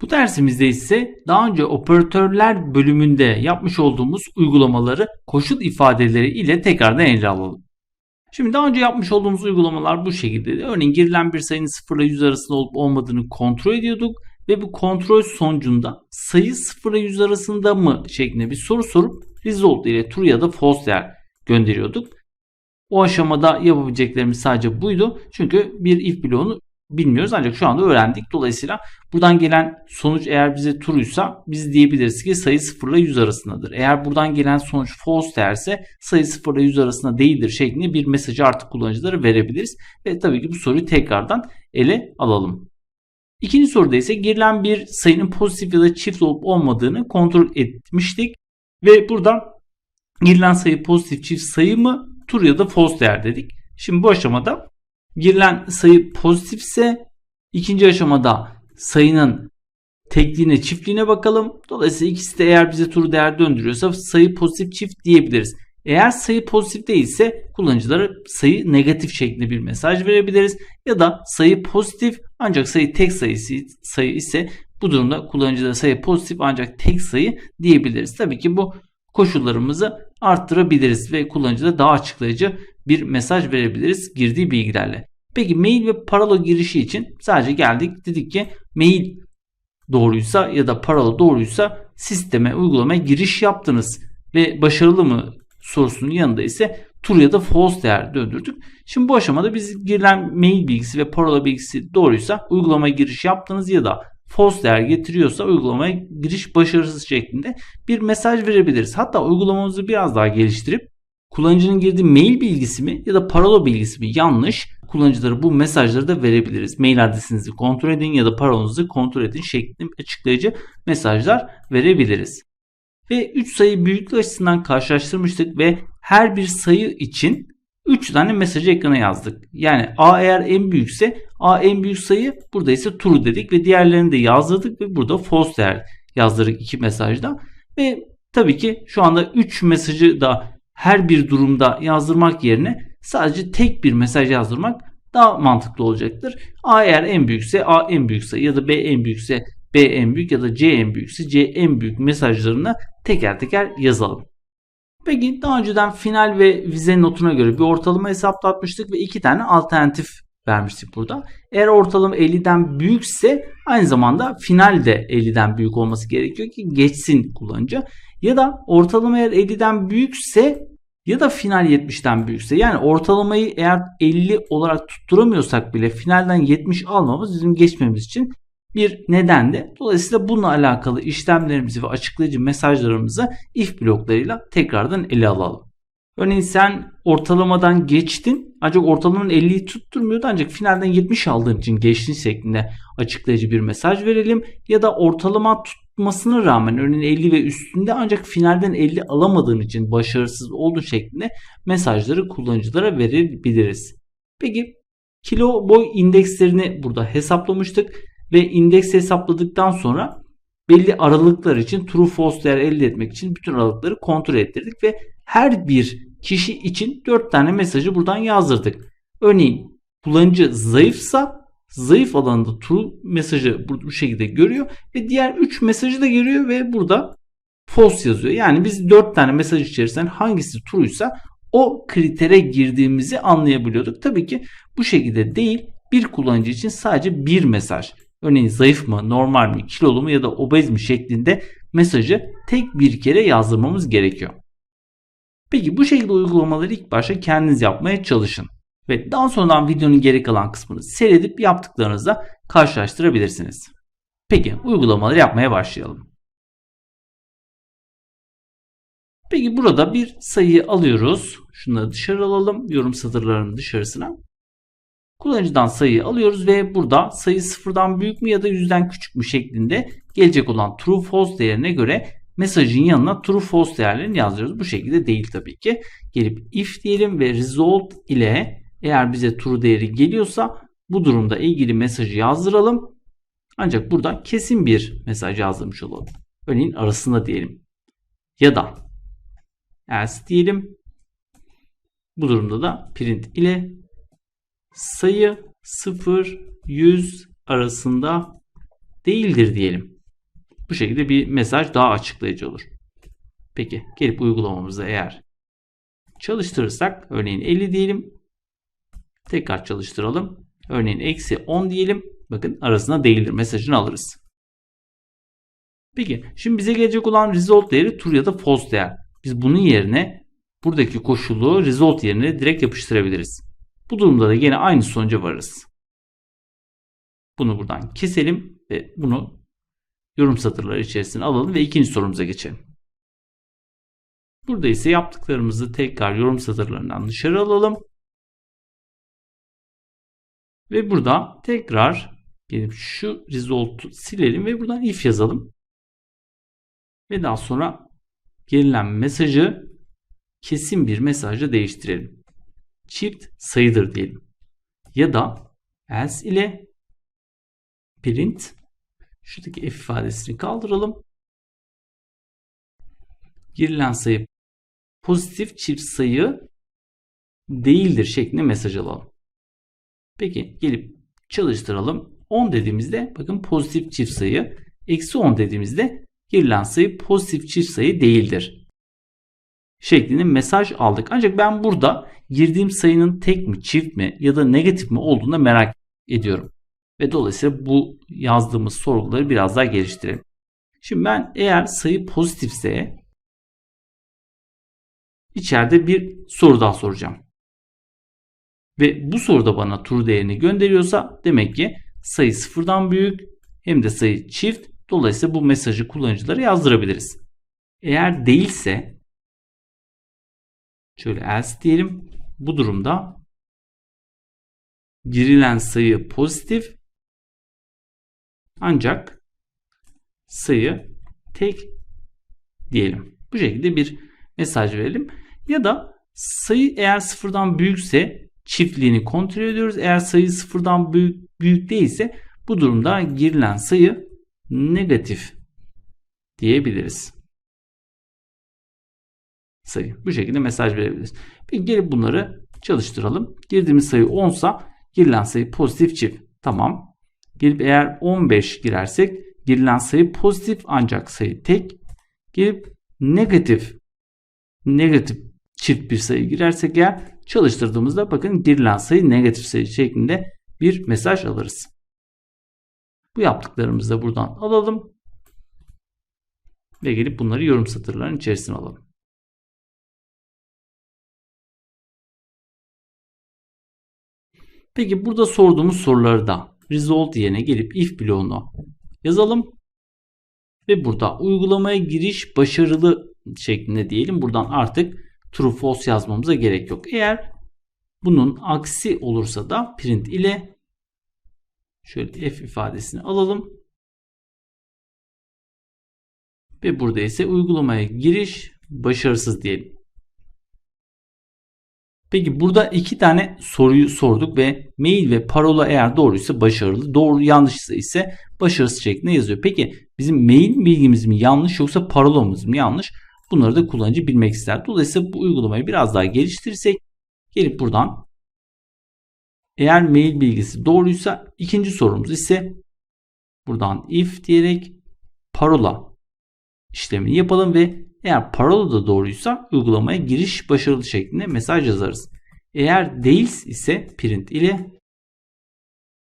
Bu dersimizde ise daha önce operatörler bölümünde yapmış olduğumuz uygulamaları koşul ifadeleri ile tekrardan ele alalım. Şimdi daha önce yapmış olduğumuz uygulamalar bu şekilde. Örneğin girilen bir sayının 0 ile 100 arasında olup olmadığını kontrol ediyorduk ve bu kontrol sonucunda sayı 0 ile 100 arasında mı şeklinde bir soru sorup result ile true ya da false değer gönderiyorduk. O aşamada yapabileceklerimiz sadece buydu. Çünkü bir if bloğunu bilmiyoruz ancak şu anda öğrendik. Dolayısıyla buradan gelen sonuç eğer bize true'ysa biz diyebiliriz ki sayı 0 ile 100 arasındadır. Eğer buradan gelen sonuç false derse sayı 0 ile 100 arasında değildir şeklinde bir mesajı artık kullanıcılara verebiliriz. Ve tabii ki bu soruyu tekrardan ele alalım. İkinci soruda ise girilen bir sayının pozitif ya da çift olup olmadığını kontrol etmiştik. Ve buradan girilen sayı pozitif çift sayı mı true ya da false değer dedik. Şimdi bu aşamada girilen sayı pozitifse ikinci aşamada sayının tekliğine çiftliğine bakalım. Dolayısıyla ikisi de eğer bize true değer döndürüyorsa sayı pozitif çift diyebiliriz. Eğer sayı pozitif değilse kullanıcılara sayı negatif şeklinde bir mesaj verebiliriz. Ya da sayı pozitif ancak sayı tek sayısı sayı ise bu durumda kullanıcılara sayı pozitif ancak tek sayı diyebiliriz. Tabii ki bu koşullarımızı arttırabiliriz ve kullanıcıda daha açıklayıcı bir mesaj verebiliriz girdiği bilgilerle. Peki mail ve parola girişi için sadece geldik dedik ki mail doğruysa ya da parola doğruysa sisteme uygulamaya giriş yaptınız ve başarılı mı sorusunun yanında ise true ya da false değer döndürdük. Şimdi bu aşamada biz girilen mail bilgisi ve parola bilgisi doğruysa uygulamaya giriş yaptınız ya da false değer getiriyorsa uygulamaya giriş başarısız şeklinde bir mesaj verebiliriz. Hatta uygulamamızı biraz daha geliştirip kullanıcının girdiği mail bilgisi mi ya da parola bilgisi mi yanlış kullanıcılara bu mesajları da verebiliriz. Mail adresinizi kontrol edin ya da parolanızı kontrol edin şeklinde açıklayıcı mesajlar verebiliriz. Ve 3 sayı büyüklük açısından karşılaştırmıştık ve her bir sayı için 3 tane mesajı ekrana yazdık. Yani A eğer en büyükse A en büyük sayı burada ise true dedik ve diğerlerini de yazdırdık ve burada false değer yazdırdık iki mesajda. Ve tabii ki şu anda 3 mesajı da her bir durumda yazdırmak yerine sadece tek bir mesaj yazdırmak daha mantıklı olacaktır. A eğer en büyükse A en büyükse ya da B en büyükse B en büyük ya da C en büyükse C en büyük mesajlarını teker teker yazalım. Peki daha önceden final ve vize notuna göre bir ortalama hesaplatmıştık ve iki tane alternatif vermiştik burada. Eğer ortalama 50'den büyükse aynı zamanda final de 50'den büyük olması gerekiyor ki geçsin kullanıcı. Ya da ortalama eğer 50'den büyükse ya da final 70'ten büyükse yani ortalamayı eğer 50 olarak tutturamıyorsak bile finalden 70 almamız bizim geçmemiz için bir nedendi. Dolayısıyla bununla alakalı işlemlerimizi ve açıklayıcı mesajlarımızı if bloklarıyla tekrardan ele alalım. Örneğin sen ortalamadan geçtin ancak ortalamanın 50'yi tutturmuyordu ancak finalden 70 aldığın için geçtin şeklinde açıklayıcı bir mesaj verelim. Ya da ortalama tutmasına rağmen örneğin 50 ve üstünde ancak finalden 50 alamadığın için başarısız olduğu şeklinde mesajları kullanıcılara verebiliriz. Peki kilo boy indekslerini burada hesaplamıştık ve indeks hesapladıktan sonra belli aralıklar için true false değer elde etmek için bütün aralıkları kontrol ettirdik ve her bir kişi için 4 tane mesajı buradan yazdırdık. Örneğin kullanıcı zayıfsa zayıf alanında true mesajı bu şekilde görüyor ve diğer 3 mesajı da görüyor ve burada false yazıyor. Yani biz 4 tane mesaj içerisinden hangisi true'ysa o kritere girdiğimizi anlayabiliyorduk. Tabii ki bu şekilde değil bir kullanıcı için sadece bir mesaj örneğin zayıf mı, normal mi, kilolu mu ya da obez mi şeklinde mesajı tek bir kere yazdırmamız gerekiyor. Peki bu şekilde uygulamaları ilk başta kendiniz yapmaya çalışın. Ve daha sonradan videonun geri kalan kısmını seyredip yaptıklarınızla karşılaştırabilirsiniz. Peki uygulamaları yapmaya başlayalım. Peki burada bir sayıyı alıyoruz. Şunları dışarı alalım. Yorum satırlarının dışarısına. Kullanıcıdan sayıyı alıyoruz ve burada sayı sıfırdan büyük mü ya da yüzden küçük mü şeklinde gelecek olan true false değerine göre mesajın yanına true false değerlerini yazıyoruz. Bu şekilde değil tabii ki. Gelip if diyelim ve result ile eğer bize true değeri geliyorsa bu durumda ilgili mesajı yazdıralım. Ancak burada kesin bir mesaj yazdırmış olalım. Örneğin arasında diyelim. Ya da else diyelim. Bu durumda da print ile sayı 0 100 arasında değildir diyelim. Bu şekilde bir mesaj daha açıklayıcı olur. Peki gelip uygulamamızı eğer çalıştırırsak örneğin 50 diyelim. Tekrar çalıştıralım. Örneğin eksi 10 diyelim. Bakın arasında değildir mesajını alırız. Peki şimdi bize gelecek olan result değeri true ya da false değer. Biz bunun yerine buradaki koşulu result yerine direkt yapıştırabiliriz. Bu durumda da yine aynı sonuca varırız. Bunu buradan keselim ve bunu yorum satırları içerisine alalım ve ikinci sorumuza geçelim. Burada ise yaptıklarımızı tekrar yorum satırlarından dışarı alalım. Ve burada tekrar gelip şu result'u silelim ve buradan if yazalım. Ve daha sonra gerilen mesajı kesin bir mesajla değiştirelim. Çift sayıdır diyelim. Ya da else ile print şuradaki f ifadesini kaldıralım. Girilen sayı pozitif çift sayı değildir şeklinde mesaj alalım. Peki gelip çalıştıralım. 10 dediğimizde bakın pozitif çift sayı. Eksi 10 dediğimizde girilen sayı pozitif çift sayı değildir. Şeklinde mesaj aldık. Ancak ben burada girdiğim sayının tek mi çift mi ya da negatif mi olduğunu merak ediyorum. Ve dolayısıyla bu yazdığımız sorguları biraz daha geliştirelim. Şimdi ben eğer sayı pozitifse içeride bir soru daha soracağım. Ve bu soruda bana true değerini gönderiyorsa demek ki sayı sıfırdan büyük hem de sayı çift. Dolayısıyla bu mesajı kullanıcılara yazdırabiliriz. Eğer değilse şöyle else diyelim. Bu durumda girilen sayı pozitif ancak sayı tek diyelim. Bu şekilde bir mesaj verelim. Ya da sayı eğer sıfırdan büyükse çiftliğini kontrol ediyoruz. Eğer sayı sıfırdan büyük, büyük değilse bu durumda girilen sayı negatif diyebiliriz. Sayı. Bu şekilde mesaj verebiliriz. Peki gelip bunları çalıştıralım. Girdiğimiz sayı 10 sa girilen sayı pozitif çift. Tamam. Gelip eğer 15 girersek girilen sayı pozitif ancak sayı tek. Gelip negatif negatif çift bir sayı girersek eğer çalıştırdığımızda bakın girilen sayı negatif sayı şeklinde bir mesaj alırız. Bu yaptıklarımızı da buradan alalım. Ve gelip bunları yorum satırlarının içerisine alalım. Peki burada sorduğumuz soruları da result yerine gelip if bloğunu yazalım. Ve burada uygulamaya giriş başarılı şeklinde diyelim. Buradan artık true false yazmamıza gerek yok. Eğer bunun aksi olursa da print ile şöyle f ifadesini alalım. Ve burada ise uygulamaya giriş başarısız diyelim. Peki burada iki tane soruyu sorduk ve mail ve parola eğer doğruysa başarılı, doğru yanlışsa ise başarısız şeklinde yazıyor. Peki bizim mail bilgimiz mi yanlış yoksa parolamız mı yanlış? Bunları da kullanıcı bilmek ister. Dolayısıyla bu uygulamayı biraz daha geliştirirsek gelip buradan eğer mail bilgisi doğruysa ikinci sorumuz ise buradan if diyerek parola işlemini yapalım ve eğer parola da doğruysa uygulamaya giriş başarılı şeklinde mesaj yazarız. Eğer değil ise print ile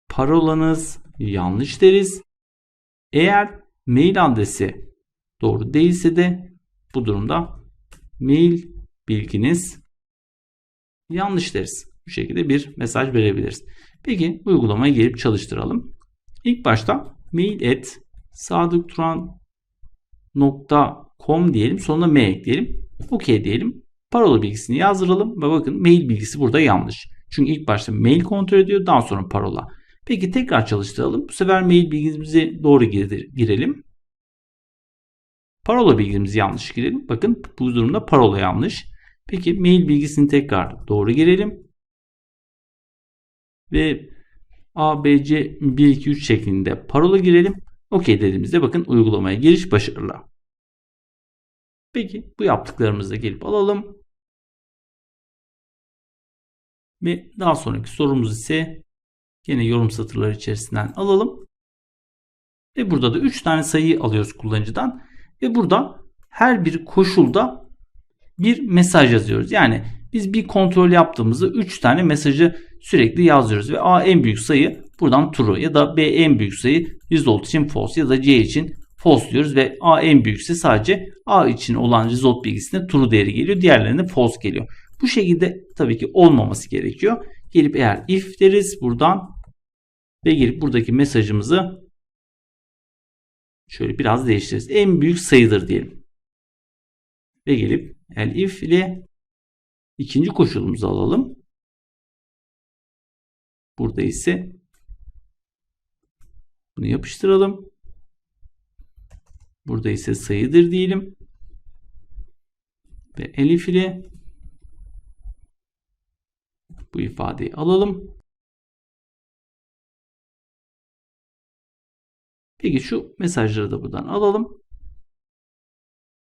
parolanız yanlış deriz. Eğer mail adresi doğru değilse de bu durumda mail bilginiz yanlış deriz. Bu şekilde bir mesaj verebiliriz. Peki uygulamaya gelip çalıştıralım. İlk başta mail et sadıkturan.com diyelim. Sonuna m ekleyelim. OK diyelim. Parola bilgisini yazdıralım ve bakın mail bilgisi burada yanlış. Çünkü ilk başta mail kontrol ediyor daha sonra parola. Peki tekrar çalıştıralım. Bu sefer mail bilgimizi doğru girelim. Parola bilgimizi yanlış girelim. Bakın bu durumda parola yanlış. Peki mail bilgisini tekrar doğru girelim. Ve ABC 123 şeklinde parola girelim. OK dediğimizde bakın uygulamaya giriş başarılı. Peki bu yaptıklarımızı gelip alalım. Ve daha sonraki sorumuz ise yine yorum satırları içerisinden alalım. Ve burada da 3 tane sayıyı alıyoruz kullanıcıdan. Ve burada her bir koşulda bir mesaj yazıyoruz. Yani biz bir kontrol yaptığımızda 3 tane mesajı sürekli yazıyoruz. Ve A en büyük sayı buradan true ya da B en büyük sayı result için false ya da C için false diyoruz. Ve A en büyükse sadece A için olan result bilgisine true değeri geliyor. Diğerlerine false geliyor. Bu şekilde tabii ki olmaması gerekiyor. Gelip eğer if deriz buradan ve gelip buradaki mesajımızı şöyle biraz değiştiririz. En büyük sayıdır diyelim. Ve gelip el if ile ikinci koşulumuzu alalım. Burada ise bunu yapıştıralım. Burada ise sayıdır diyelim. Ve elif ile bu ifadeyi alalım. Peki şu mesajları da buradan alalım.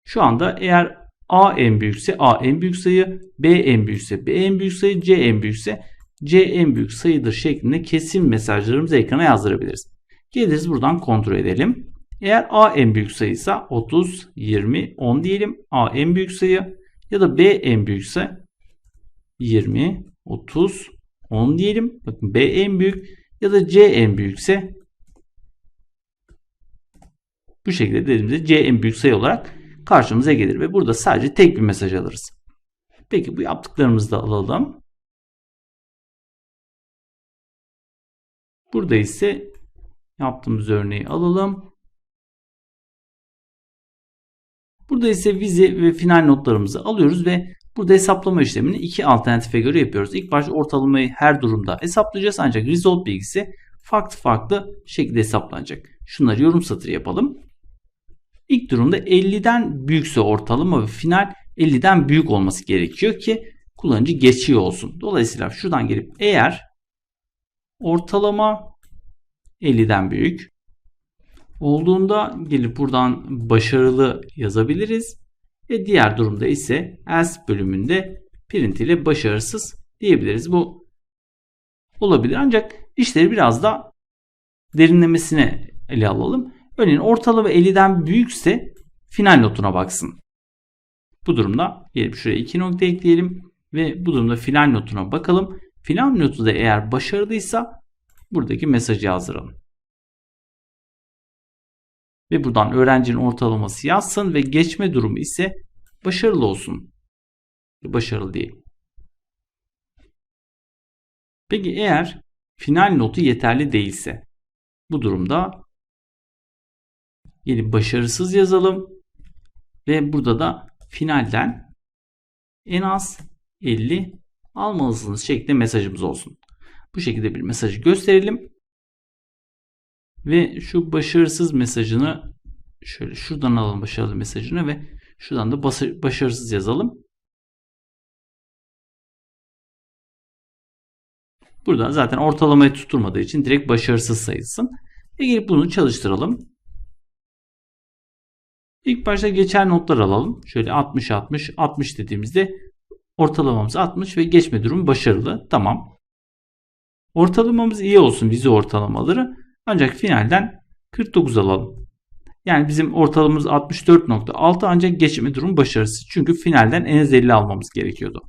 Şu anda eğer A en büyükse A en büyük sayı, B en büyükse B en büyük sayı, C en büyükse C en büyük sayıdır şeklinde kesin mesajlarımızı ekrana yazdırabiliriz. Geliriz buradan kontrol edelim. Eğer A en büyük sayıysa 30, 20, 10 diyelim. A en büyük sayı ya da B en büyükse 20, 30, 10 diyelim. Bakın B en büyük ya da C en büyükse bu şekilde dediğimizde C en büyük sayı olarak karşımıza gelir ve burada sadece tek bir mesaj alırız. Peki bu yaptıklarımızı da alalım. Burada ise yaptığımız örneği alalım. Burada ise vize ve final notlarımızı alıyoruz ve burada hesaplama işlemini iki alternatife göre yapıyoruz. İlk başta ortalamayı her durumda hesaplayacağız ancak result bilgisi farklı farklı şekilde hesaplanacak. Şunları yorum satırı yapalım. İlk durumda 50'den büyükse ortalama ve final 50'den büyük olması gerekiyor ki kullanıcı geçiyor olsun. Dolayısıyla şuradan gelip eğer ortalama 50'den büyük olduğunda gelip buradan başarılı yazabiliriz. Ve diğer durumda ise else bölümünde print ile başarısız diyebiliriz. Bu olabilir ancak işleri biraz da derinlemesine ele alalım. Örneğin ortalama 50'den büyükse final notuna baksın. Bu durumda gelip şuraya 2 nokta ekleyelim ve bu durumda final notuna bakalım. Final notu da eğer başarılıysa buradaki mesajı yazdıralım. Ve buradan öğrencinin ortalaması yazsın ve geçme durumu ise başarılı olsun. Başarılı değil. Peki eğer final notu yeterli değilse bu durumda gelip başarısız yazalım ve burada da finalden en az 50 almalısınız şeklinde mesajımız olsun. Bu şekilde bir mesajı gösterelim. Ve şu başarısız mesajını şöyle şuradan alalım başarılı mesajını ve şuradan da başarısız yazalım. Burada zaten ortalamayı tutturmadığı için direkt başarısız sayılsın. Ve gelip bunu çalıştıralım. İlk başta geçer notlar alalım. Şöyle 60 60 60 dediğimizde ortalamamız 60 ve geçme durumu başarılı. Tamam. Ortalamamız iyi olsun vize ortalamaları. Ancak finalden 49 alalım. Yani bizim ortalamamız 64.6 ancak geçme durum başarısız. Çünkü finalden en az 50 almamız gerekiyordu.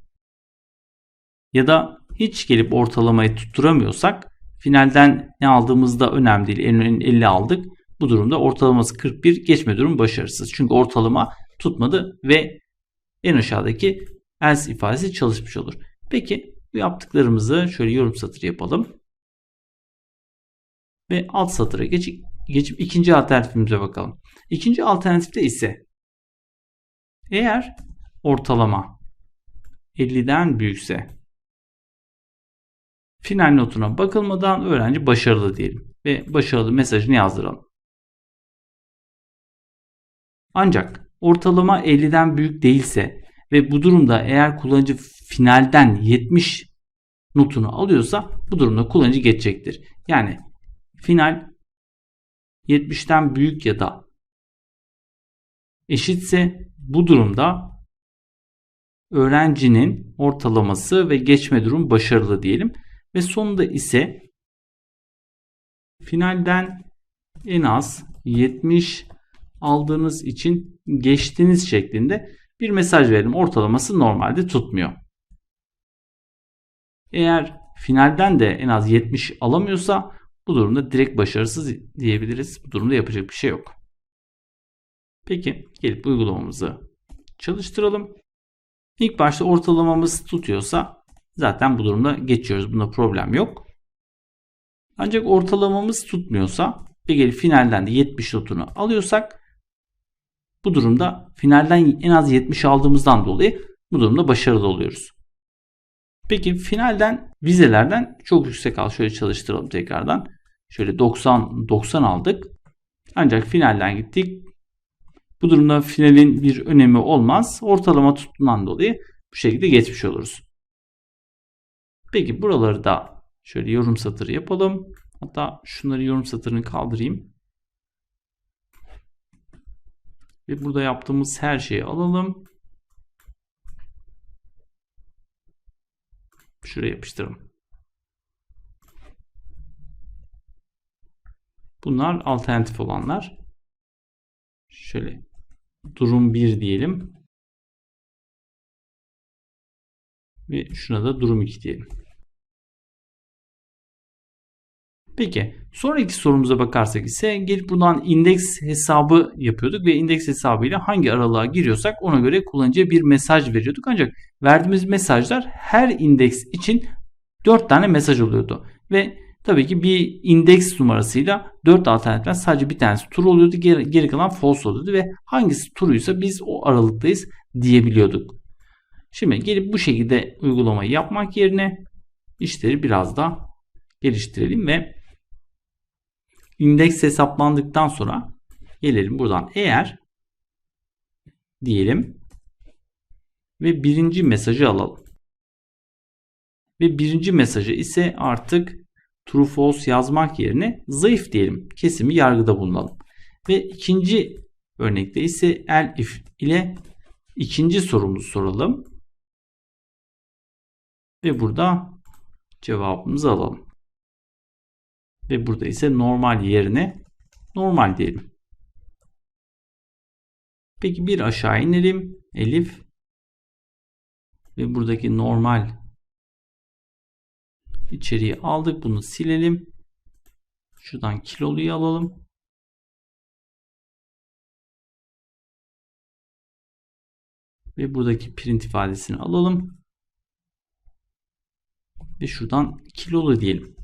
Ya da hiç gelip ortalamayı tutturamıyorsak finalden ne aldığımızda önemli değil. En 50 aldık. Bu durumda ortalaması 41 geçme durum başarısız. Çünkü ortalama tutmadı ve en aşağıdaki else ifadesi çalışmış olur. Peki bu yaptıklarımızı şöyle yorum satırı yapalım. Ve alt satıra geçip, geçip ikinci alternatifimize bakalım. İkinci alternatifte ise eğer ortalama 50'den büyükse final notuna bakılmadan öğrenci başarılı diyelim ve başarılı mesajını yazdıralım. Ancak ortalama 50'den büyük değilse ve bu durumda eğer kullanıcı finalden 70 notunu alıyorsa bu durumda kullanıcı geçecektir. Yani final 70'ten büyük ya da eşitse bu durumda öğrencinin ortalaması ve geçme durum başarılı diyelim. Ve sonunda ise finalden en az 70 aldığınız için geçtiniz şeklinde bir mesaj verelim. Ortalaması normalde tutmuyor. Eğer finalden de en az 70 alamıyorsa bu durumda direkt başarısız diyebiliriz. Bu durumda yapacak bir şey yok. Peki gelip uygulamamızı çalıştıralım. İlk başta ortalamamız tutuyorsa zaten bu durumda geçiyoruz. Bunda problem yok. Ancak ortalamamız tutmuyorsa ve gelip finalden de 70 notunu alıyorsak bu durumda finalden en az 70 aldığımızdan dolayı bu durumda başarılı oluyoruz. Peki finalden vizelerden çok yüksek al. Şöyle çalıştıralım tekrardan. Şöyle 90 90 aldık. Ancak finalden gittik. Bu durumda finalin bir önemi olmaz. Ortalama tuttuğundan dolayı bu şekilde geçmiş oluruz. Peki buraları da şöyle yorum satırı yapalım. Hatta şunları yorum satırını kaldırayım. Ve burada yaptığımız her şeyi alalım. Şuraya yapıştıralım. Bunlar alternatif olanlar. Şöyle durum 1 diyelim. Ve şuna da durum 2 diyelim. Peki sonraki sorumuza bakarsak ise gelip buradan indeks hesabı yapıyorduk ve indeks hesabıyla hangi aralığa giriyorsak ona göre kullanıcıya bir mesaj veriyorduk. Ancak verdiğimiz mesajlar her indeks için 4 tane mesaj oluyordu. Ve tabii ki bir indeks numarasıyla 4 alternatiften sadece bir tanesi true oluyordu. Geri, geri kalan false oluyordu ve hangisi true'ysa biz o aralıktayız diyebiliyorduk. Şimdi gelip bu şekilde uygulamayı yapmak yerine işleri biraz da geliştirelim ve indeks hesaplandıktan sonra gelelim buradan eğer diyelim ve birinci mesajı alalım. Ve birinci mesajı ise artık true false yazmak yerine zayıf diyelim. Kesimi yargıda bulunalım. Ve ikinci örnekte ise el if ile ikinci sorumuzu soralım. Ve burada cevabımızı alalım. Ve burada ise normal yerine normal diyelim. Peki bir aşağı inelim. Elif ve buradaki normal içeriği aldık. Bunu silelim. Şuradan kiloluyu alalım. Ve buradaki print ifadesini alalım. Ve şuradan kilolu diyelim.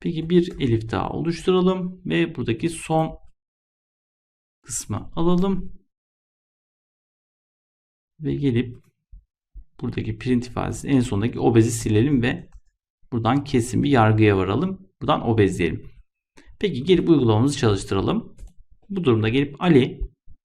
Peki bir elif daha oluşturalım ve buradaki son kısmı alalım. Ve gelip buradaki print ifadesi en sondaki obezi silelim ve buradan kesin bir yargıya varalım. Buradan obez diyelim. Peki gelip uygulamamızı çalıştıralım. Bu durumda gelip Ali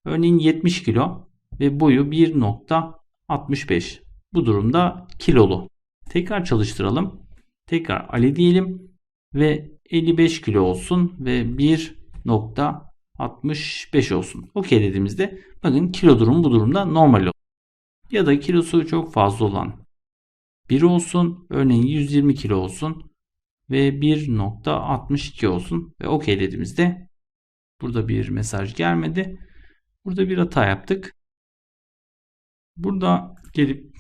örneğin 70 kilo ve boyu 1.65. Bu durumda kilolu. Tekrar çalıştıralım. Tekrar Ali diyelim ve 55 kilo olsun ve 1.65 olsun. Okey dediğimizde bakın kilo durumu bu durumda normal olur. Ya da kilosu çok fazla olan 1 olsun. Örneğin 120 kilo olsun ve 1.62 olsun ve okey dediğimizde burada bir mesaj gelmedi. Burada bir hata yaptık. Burada gelip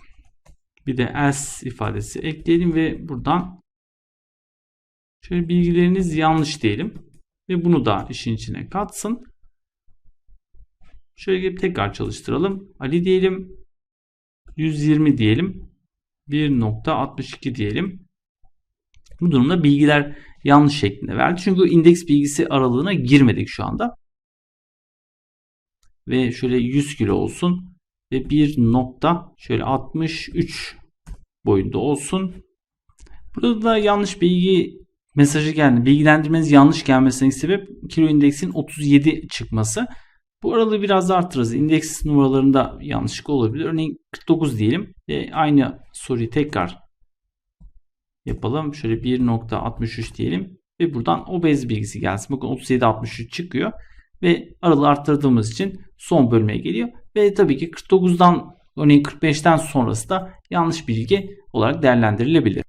bir de else ifadesi ekleyelim ve buradan Şöyle bilgileriniz yanlış diyelim. Ve bunu da işin içine katsın. Şöyle gelip tekrar çalıştıralım. Ali diyelim. 120 diyelim. 1.62 diyelim. Bu durumda bilgiler yanlış şeklinde verdi. Çünkü indeks bilgisi aralığına girmedik şu anda. Ve şöyle 100 kilo olsun. Ve 1 nokta şöyle 63 boyunda olsun. Burada da yanlış bilgi mesajı geldi. Bilgilendirmeniz yanlış gelmesine sebep kilo indeksin 37 çıkması. Bu aralığı biraz da arttırırız. İndeks numaralarında yanlışlık olabilir. Örneğin 49 diyelim. E, aynı soruyu tekrar yapalım. Şöyle 1.63 diyelim. Ve buradan obez bilgisi gelsin. Bakın 37.63 çıkıyor. Ve aralığı arttırdığımız için son bölmeye geliyor. Ve tabii ki 49'dan örneğin 45'ten sonrası da yanlış bilgi olarak değerlendirilebilir.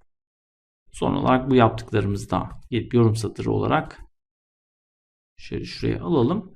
Son olarak bu yaptıklarımızı da gelip yorum satırı olarak şöyle şuraya alalım.